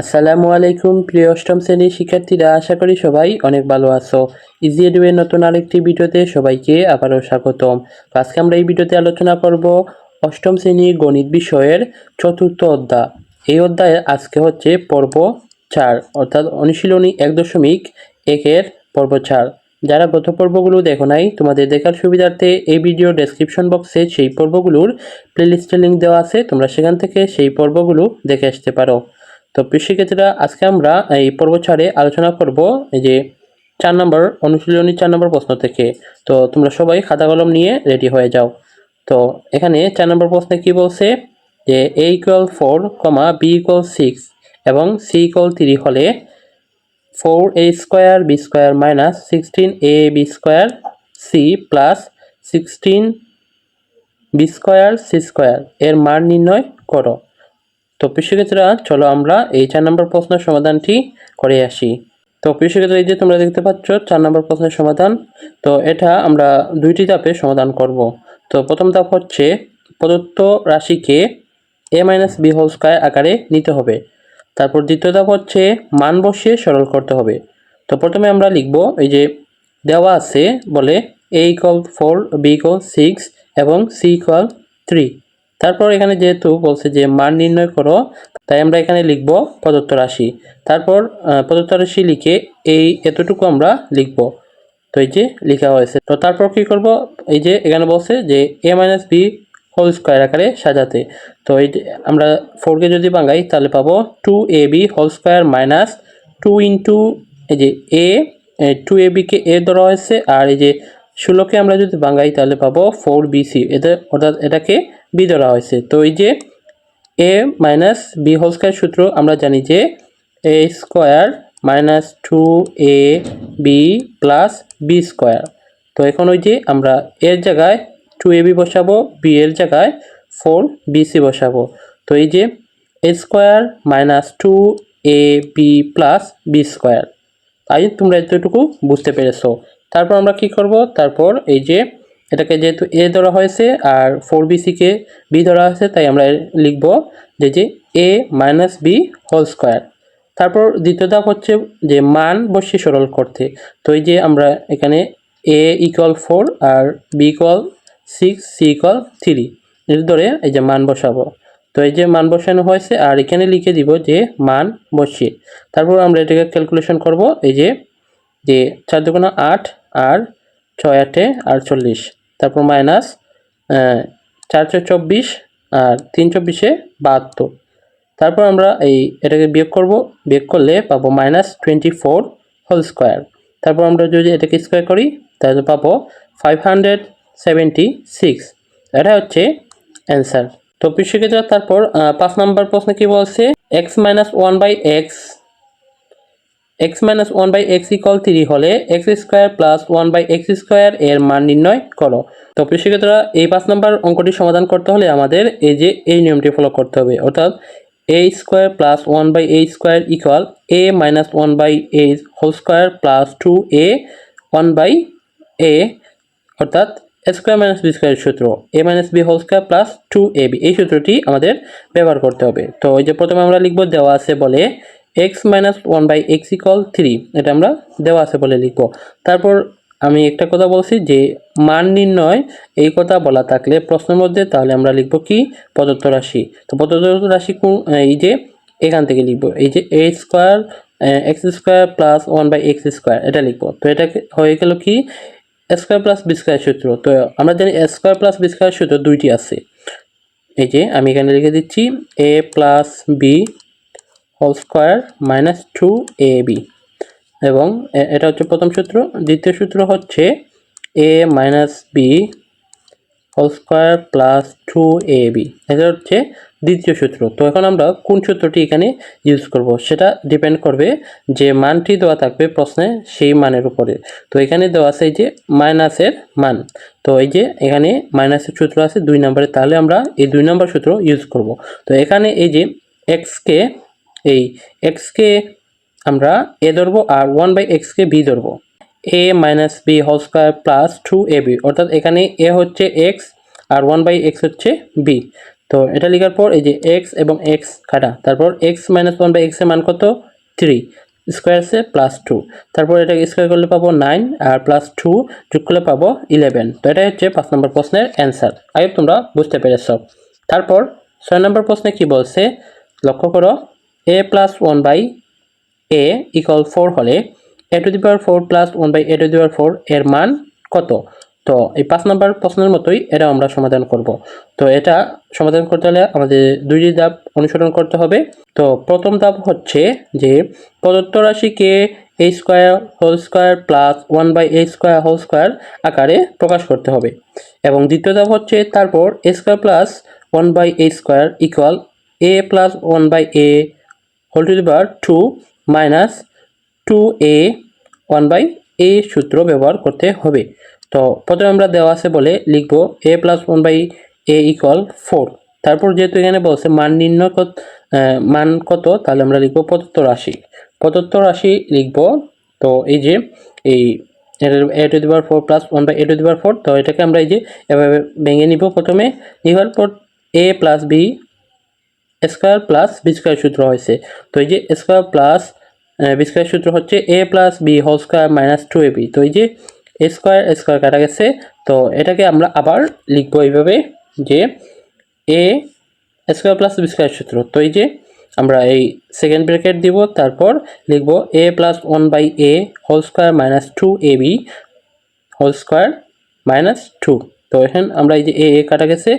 আসসালামু আলাইকুম, প্রিয় অষ্টম শ্রেণির শিক্ষার্থীরা, আশা করি সবাই অনেক ভালো আছো। ইজি এডুয়ের নতুন আরেকটি ভিডিওতে সবাইকে আবারও স্বাগতম। আজকে আমরা এই ভিডিওতে আলোচনা করব অষ্টম শ্রেণির গণিত বিষয়ের চতুর্থ অধ্যায়। এই অধ্যায়ে আজকে হচ্ছে পর্ব চার, অর্থাৎ অনুশীলনী এক দশমিক একের পর্ব চার। যারা গত পর্বগুলো দেখো নাই, তোমাদের দেখার সুবিধার্থে এই ভিডিও ডেসক্রিপশন বক্সে সেই পর্বগুলোর প্লেলিস্টের লিঙ্ক দেওয়া আছে, তোমরা সেখান থেকে সেই পর্বগুলো দেখে আসতে পারো। তো শিক্ষার্থীরা আজকে আমরা এই পর্ব ছাড়ে আলোচনা করব এই যে চার নম্বর অনুশীলনী চার নম্বর প্রশ্ন থেকে। তো তোমরা সবাই খাতা কলম নিয়ে রেডি হয়ে যাও। তো এখানে চার নম্বর প্রশ্নে কি বলছে যে A equal four comma B equal six এবং সি ইকুয়াল থ্রি হলে four A square B square minus sixteen A B square C plus sixteen B square C square এর মান নির্ণয় করো। তো কৃষিক্ষেত্রা চলো আমরা এই চার নম্বর প্রশ্নের সমাধানটি করে আসি। তো কৃষিক্ষেত্রে এই যে তোমরা দেখতে পাচ্ছ, চার নম্বর প্রশ্নের সমাধান। তো এটা আমরা দুইটি ধাপে সমাধান করব। তো প্রথম ধাপ হচ্ছে, প্রদত্ত রাশিকে A minus B whole square আকারে নিতে হবে। তারপর দ্বিতীয় ধাপ হচ্ছে, মান বসিয়ে সরল করতে হবে। তো প্রথমে আমরা লিখব, এই যে দেওয়া আছে বলে A equal four B equal six এবং সি ইকল থ্রি তারপর এখানে যেহেতু বলছে যে মান নির্ণয় করো, তাই আমরা এখানে লিখব প্রদত্ত রাশি। তারপর প্রদত্ত রাশি লিখে এই এতটুকু আমরা লিখব। তো এই যে লেখা হয়েছে। তো তারপর কি করব? এই যে এখানে বলছে যে A minus B whole square আকারে সাজাতে। তো এই আমরা ফোরকে যদি বাঙাই তাহলে পাবো two A B whole square minus two into এই যে এ টু এ বিকে এ ধরা হয়েছে। আর এই যে ষোলোকে আমরা যদি বাঙাই তাহলে পাবো ফোর বি সি এদের অর্থাৎ এটাকে বি ধরা হয়েছে। তো এই যে A minus B whole square সূত্র আমরা জানি যে A square minus two A B plus B square তো এখন ওই যে আমরা এর জায়গায় টু এ বি বসাবো বি এর জায়গায় ফোর বি সি বসাবো। তো এই যে A square minus two A B plus B square তাই তোমরা এতটুকু বুঝতে পেরেছ। তারপর আমরা কি করব? তারপর এই যে এটাকে যেহেতু এ ধরা হয়েছে আর ফোর বি বিসিকে বি ধরা হয়েছে, তাই আমরা লিখব যে যে A minus B whole square তারপর দ্বিতীয় ধাপ হচ্ছে যে মান বসিয়ে সরল করতে। তো এই যে আমরা এখানে A equal four R B equal six C equal three এর ধরে এই যে মান বসাবো। তো এই যে মান বসানো হয়েছে, আর এখানে লিখে দিব যে মান বসিয়ে। তারপর আমরা এটাকে ক্যালকুলেশন করব, এই যে যে চার দুগুণা আট আর ছয় আটে আর চল্লিশ। তারপর মাইনাস চার ছয় চব্বিশ আর তিন চব্বিশে বাহাত্তর। তারপর আমরা এই এটাকে বিয়োগ করব, বিয়োগ করলে পাবো minus twenty four whole square. তারপর আমরা যদি এটাকে স্কোয়ার করি, তাহলে পাবো ফাইভ হান্ড্রেড সেভেন্টি সিক্স। এটা হচ্ছে অ্যান্সার। তো কৃষিক্ষেত্রে তারপর পাঁচ নম্বর প্রশ্ন কি বলছে? X minus one by X X minus one by X equal three হলে X square plus one by X square এর মান নির্ণয় করো। তো কৃষিক্ষেত্রা এই পাঁচ নম্বর অঙ্কটি সমাধান করতে হলে আমাদের এই যে এই নিয়মটি ফলো করতে হবে। অর্থাৎ A square plus one by A square equal A minus one by A whole square plus two A one by A অর্থাৎ স্কোয়ার মাইনাস বি স্কোয়ার সূত্র। A minus B whole square plus two A B এই সূত্রটি আমাদের ব্যবহার করতে হবে। তো এই যে প্রথমে আমরা লিখব দেওয়া আছে বলে X minus one by X equal three এটা আমরা দেওয়া আছে বলে লিখব। তারপর আমি একটা কথা বলছি যে, মান নির্ণয় এই কথা বলা থাকলে প্রশ্নের মধ্যে তাহলে আমরা লিখব কি? প্রদত্ত রাশি। তো প্রদত্ত রাশি কোন এই যে এখান থেকে লিখব। এই যে A square X square plus one by X square এটা লিখব। তো এটা হয়ে গেল কি? স্কোয়ার প্লাস বি সূত্র। তো আমরা জানি স্কোয়ার প্লাস বি সূত্র দুইটি আছে। এই যে আমি এখানে লিখে দিচ্ছি A plus B whole square minus two A B এবং এটা হচ্ছে প্রথম সূত্র। দ্বিতীয় সূত্র হচ্ছে A minus B whole square plus two A B এটা হচ্ছে দ্বিতীয় সূত্র। তো এখন আমরা কোন সূত্রটি এখানে ইউজ করব? সেটা ডিপেন্ড করবে যে মানটি দেওয়া থাকবে প্রশ্নে সেই মানের উপরে। তো এখানে দেওয়া আছে এই যে মাইনাসের মান। তো এই যে এখানে মাইনাসের সূত্র আছে দুই নম্বরে। তাহলে আমরা এই দুই নম্বর সূত্র ইউজ করব। তো এখানে এই যে এক্সকে এই এক্সকে আমরা এ ধরবো আর ওয়ান বাই এক্সকে বি ধরবো। A minus B whole square plus two A B অর্থাৎ এখানে এ হচ্ছে এক্স আর ওয়ান বাই এক্স হচ্ছে বি তো এটা লেখার পর এই যে এক্স এবং এক্স কাটা, তারপর এক্স মাইনাস ওয়ান বাই এক্সের মান কত? থ্রি স্কোয়ার আছে প্লাস টু তারপর এটাকে স্কোয়ার করলে পাবো নাইন আর প্লাস টু যোগ করলে পাবো ইলেভেন তো এটাই হচ্ছে পাঁচ নম্বর প্রশ্নের অ্যান্সার আই তোমরা বুঝতে পেরেছ। তারপর ছয় নম্বর প্রশ্নে কি বলছে? লক্ষ্য করো। A plus one by A equal four হলে A to the power four plus one by A to the power four এর মান কত? তো এই পাঁচ নম্বর প্রশ্নের মতোই এটা আমরা সমাধান করব। তো এটা সমাধান করতে হলে আমাদের দুইটি ধাপ অনুসরণ করতে হবে। তো প্রথম ধাপ হচ্ছে যে প্রদত্ত রাশিকে A square whole square plus one by A square whole square আকারে প্রকাশ করতে হবে। এবং দ্বিতীয় ধাপ হচ্ছে তারপর A square plus one by A square equal A plus one by A whole to the power two minus two A one by A সূত্র ব্যবহার করতে হবে। তো প্রথমে আমরা দেওয়া আছে বলে লিখব A plus one by A equal four তারপর যেহেতু এখানে বলছে মান নির্ণয় মান কত, তাহলে আমরা লিখব প্রদত্ত রাশি। প্রদত্ত রাশি লিখব, তো এই যে এই A to the power four plus one by A to the power four তো এটাকে আমরা এই যে এভাবে ভেঙে নিব প্রথমে। নেওয়ার পর A plus B square plus B সূত্র হয়েছে। তো এই যে স্কোয়ার প্লাস বি সূত্র হচ্ছে A plus B whole square minus two A B. তো এই যে স্কোয়ার স্কোয়ার কাটা গেছে। তো এটাকে আমরা আবার লিখব এইভাবে যে এ স্কোয়ার প্লাস বি সূত্র। তো এই যে আমরা এই সেকেন্ড ব্র্যাকেট দিব, তারপর লিখব A plus one by A whole square minus two A B whole square minus two. তো এখানে আমরা এই যে এ এ কাটা গেছে।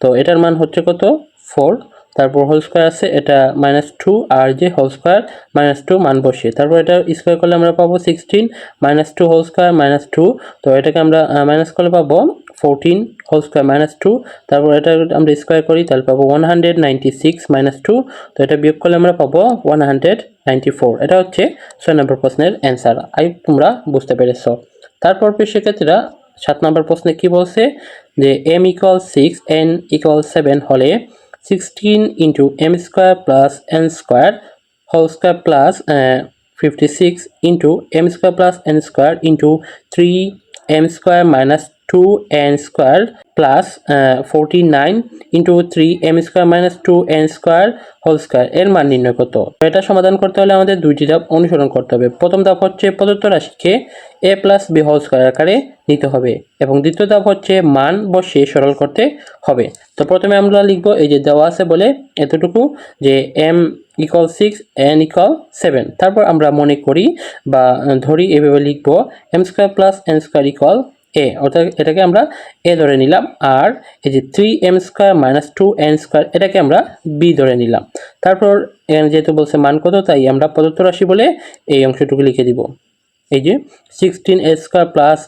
তো এটার মান হচ্ছে কত? ফোর। তারপর হোল স্কোয়ার আছে, এটা মাইনাস টু আর যে হোল স্কোয়ার মাইনাস টু মান বসিয়ে। তারপর এটা স্কোয়ার করলে আমরা পাবো sixteen minus two whole square minus two তো এটাকে আমরা মাইনাস করলে পাবো fourteen whole square minus two তারপর এটা আমরা স্কোয়ার করি, তাহলে পাবো one hundred ninety six minus two তো এটা বিয়োগ করলে আমরা পাবো ওয়ান হান্ড্রেড নাইনটি ফোর এটা হচ্ছে ছয় নম্বর প্রশ্নের অ্যান্সার আই, তোমরা বুঝতে পেরেছ। তারপর শিক্ষার্থীরা সাত নম্বর প্রশ্নে কি বলছে? যে M equal six N equal seven হলে sixteen into M square plus N square whole square plus fifty six into M square plus N square into three M square minus two N square plus forty nine into three M square minus two N square whole square এর মান নির্ণয় কত তো এটা সমাধান করতে হলে আমাদের দুইটি ধাপ অনুসরণ করতে হবে। প্রথম ধাপ হচ্ছে প্রদত্ত রাশিকে A plus B whole square আকারে নিতে হবে এবং দ্বিতীয় ধাপ হচ্ছে মান বসিয়ে সরল করতে হবে। তো প্রথমে আমরা লিখব এই যে দেওয়া আছে বলে এতটুকু যে M equal six N equal seven তারপর আমরা মনে করি বা ধরি এভাবে লিখব M square plus N square equal A অর্থাৎ এটাকে আমরা এ ধরে নিলাম, আর এই যে three M square minus two N square এটাকে আমরা বি ধরে নিলাম। তারপর এখানে যেহেতু বলছে মান কত, তাই আমরা প্রদত্ত রাশি বলে এই অংশটুকু লিখে দিব। এই যে sixteen A square plus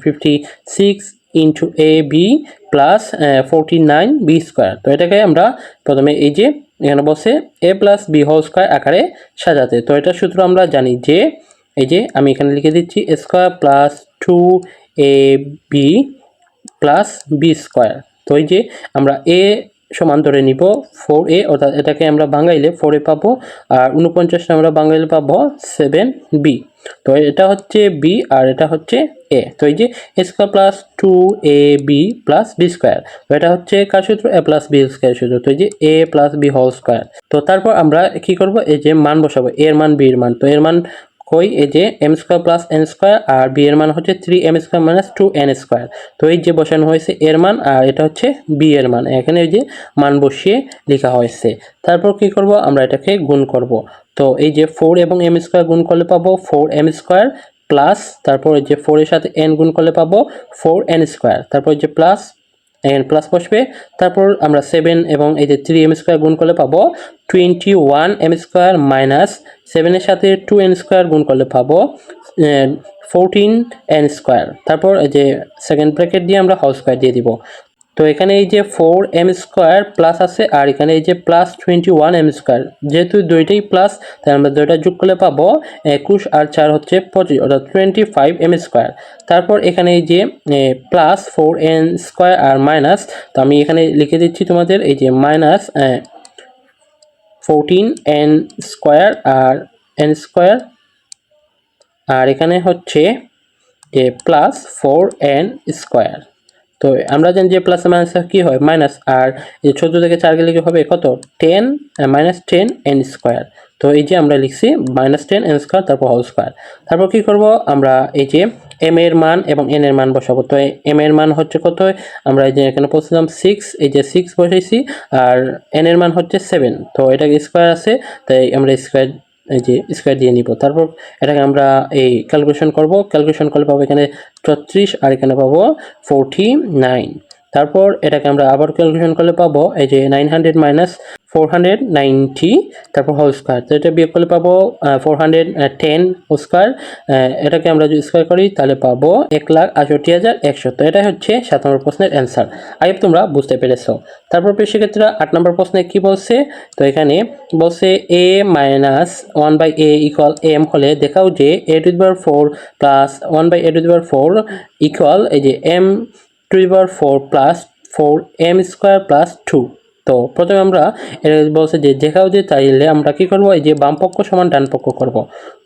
fifty six into A B plus forty nine B square তো এটাকে আমরা প্রথমে এই যে এখানে বসে A plus B whole square আকারে সাজাতে। তো এটা সূত্র আমরা জানি যে, এই যে আমি এখানে লিখে দিচ্ছি square plus two A B plus B square তো এই যে আমরা এ সমান ধরে নিব ফোর এ অর্থাৎ এটাকে আমরা বাঙাইলে ফোরে পাবো, আর উনপঞ্চাশটা আমরা বাঙাইলে পাবো সেভেন বি তো এটা হচ্ছে বি আর এটা হচ্ছে এ তো এই যে square plus two A B plus B square তো এটা হচ্ছে কার সূত্র? এ প্লাস বি স্কোয়ার সূত্র। তো এই যে A plus B whole square তো তারপর আমরা কি করব? এই যে মান বসাবো। এর মান বি এর মান। তো এর মান কই এই যে M square plus N square আর বি এর মান হচ্ছে three M square minus two N square. তো এই যে বসানো হয়েছে এর মান আর এটা হচ্ছে বি এর মান। এখানে এই যে মান বসিয়ে লেখা হয়েছে। তারপর কি করব? আমরা এটাকে গুণ করব। তো এই যে ফোর এবং এম স্কোয়ার গুণ করলে পাবো ফোর এম স্কোয়ার প্লাস তারপর যে ফোরের সাথে এন গুণ করলে পাবো ফোর এন স্কোয়ার। তারপর যে প্লাস এখানে প্লাস বসবে। তারপর আমরা সেভেন এবং এই যে থ্রি এম স্কোয়ার গুণ করলে পাবো twenty one M square minus সেভেনের সাথে টু এন স্কোয়ার গুণ করলে পাবো ফোরটিন এন স্কোয়ার তারপর এই যে সেকেন্ড ব্র্যাকেট দিয়ে আমরা হাউস স্কোয়ার দিয়ে দিব। তো এখানে এই যে ফোর এম স্কোয়ার প্লাস আছে, আর এখানে এই যে plus twenty one M square যেহেতু দুইটাই প্লাস তাই আমরা দুইটা যোগ করলে পাবো একুশ আর চার হচ্ছে পঁচিশ, অর্থাৎ টোয়েন্টি ফাইভ এম স্কোয়ার তারপর এখানে এই যে প্লাস ফোর এন স্কোয়ার আর মাইনাস তো আমি এখানে লিখে দিচ্ছি তোমাদের এই যে মাইনাস ফোরটিন এন স্কোয়ার আর এন স্কোয়ার আর এখানে হচ্ছে যে প্লাস ফোর এন স্কোয়ার তো আমরা জানি যে প্লাস মাইনাস কী হয়? মাইনাস আর এই চোদ্দ থেকে চার গেলে কি হবে? কত? Ten minus ten N square তো এই যে আমরা লিখছি মাইনাস টেন এন স্কোয়ার তারপর হোল স্কোয়ার তারপর কি করব? আমরা এই যে এম এর মান এবং এন এর মান বসাবো। তো এম এর মান হচ্ছে কত? আমরা এই যে এখানে বলছিলাম সিক্স এই যে সিক্স বসাইছি, আর এন এর মান হচ্ছে সেভেন তো এটা স্কোয়ার আছে, তাই আমরা স্কোয়ার এই যে স্কোয়ার দিয়ে নিব। তারপর এটাকে আমরা এই ক্যালকুলেশন করব। ক্যালকুলেশন করলে পাবো এখানে ছত্রিশ আর এখানে পাবো ফোরটি নাইন তারপর এটাকে আমরা আবার ক্যালকুলেশন করলে পাবো এই যে nine hundred minus four hundred ninety তারপর হোল স্কোয়ার তো এটা বিয়োগ করলে পাবো ফোর হান্ড্রেড টেন স্কোয়ার এটাকে আমরা যদি স্কোয়ার করি, তাহলে পাবো এক লাখ আষট্টি হাজার একশো। তো এটা হচ্ছে সাত নম্বর প্রশ্নের অ্যান্সার আই হোপ তোমরা বুঝতে পেরেছ। তারপর সেক্ষেত্রে আট নম্বর প্রশ্নে কি বলছে? তো এখানে বলছে A minus one by A equal M হলে দেখাও যে A to the four plus one by A to the four equal এই যে M to the four plus four M square plus two তো প্রথমে আমরা বলছে যে দেখাও যে চাইলে আমরা কি করব? এই যে বাম পক্ষ সমান ডান পক্ষ করব।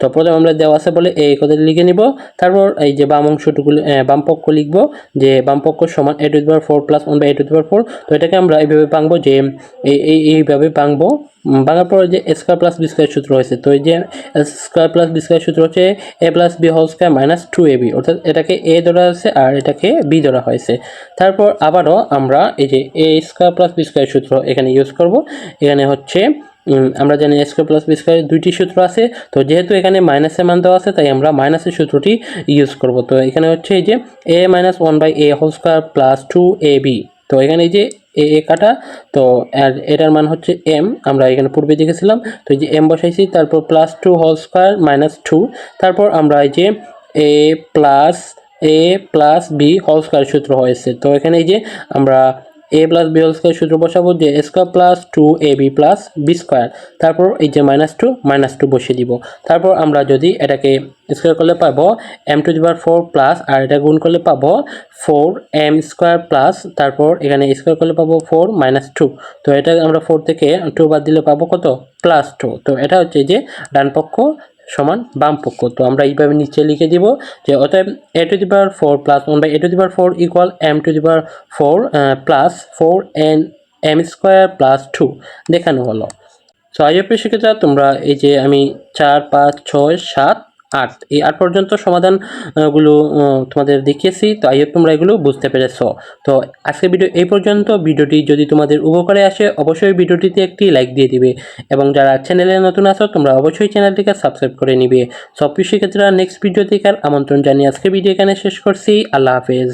তো প্রথমে আমরা দেওয়া আছে বলে এই কথা লিখে নিব? তারপর এই যে বাম অংশটুকু বাম পক্ষ লিখব যে, বাম পক্ষ সমান A to power four plus one by A to power four তো এটাকে আমরা এইভাবে ভাঙবো যে, এই এই, এইভাবে ভাঙবো। ভাঙার পর যে স্কোয়ার প্লাস বি স্কোয়ার সূত্র হয়েছে, তো এই যে স্কোয়ার প্লাস বি স্কোয়ার সূত্র হচ্ছে A plus B whole square minus two A B অর্থাৎ এটাকে এ ধরা আছে আর এটাকে বি ধরা হয়েছে। তারপর আবারও আমরা এই যে A square plus B square সূত্র এখানে ইউজ করব। এখানে হচ্ছে আমরা জানি স্কোয়ার প্লাস বি স্কোয়ার দুইটি সূত্র আছে, তো যেহেতু এখানে মাইনাসের মান দেওয়া আছে, তাই আমরা মাইনাসের সূত্রটি ইউজ করব। তো এখানে হচ্ছে এই যে A minus one by A whole square plus two A B তো এখানে এই যে এ এ কাটা, তো এটার মান হচ্ছে এম আমরা এখানে পূর্বে দেখেছিলাম, তো এই যে এম বসাইছি, তারপর plus two whole square minus two তারপর আমরা এই যে A plus A plus B whole square সূত্র হয়েছে। তো এখানে এই যে আমরা A plus B whole square সূত্র বসাবো যে square plus two A B plus B square তারপর এই যে মাইনাস টু মাইনাস টু বসিয়ে দিব। তারপর আমরা যদি এটাকে স্কোয়ার করলে পাবো M to the power four plus আর এটা গুণ করলে পাবো ফোর এম স্কোয়ার প্লাস তারপর এখানে স্কোয়ার করলে পাবো ফোর মাইনাস টু তো এটা আমরা ফোর থেকে টু বাদ দিলে পাবো কত? প্লাস টু তো এটা হচ্ছে যে ডান পক্ষ সমান বাম পক্ষ। তো আমরা এইভাবে নিচে লিখে দিব যে অতএব A to the power four plus one by A to the power four equal M to the power four plus four N M square plus two দেখানো হলো। সো আই এফ শিখেছা। তোমরা এই যে আমি চার, পাঁচ, ছয়, সাত আট। এই আট পর্যন্ত সমাধানগুলো তোমাদের দেখিয়েছি, তো আই তোমরা এগুলো বুঝতে পেরেছ। তো আজকের ভিডিও এই পর্যন্ত। ভিডিওটি যদি তোমাদের উপকারে আসে, অবশ্যই ভিডিওটিতে একটি লাইক দিয়ে দিবে। এবং যারা চ্যানেলে নতুন আছো, তোমরা অবশ্যই চ্যানেলটিকে সাবস্ক্রাইব করে নিবে। সব শিক্ষার্থীরা নেক্সট ভিডিও দেখার আমন্ত্রণ জানিয়ে আজকে ভিডিও এখানে শেষ করছি। আল্লাহ হাফেজ।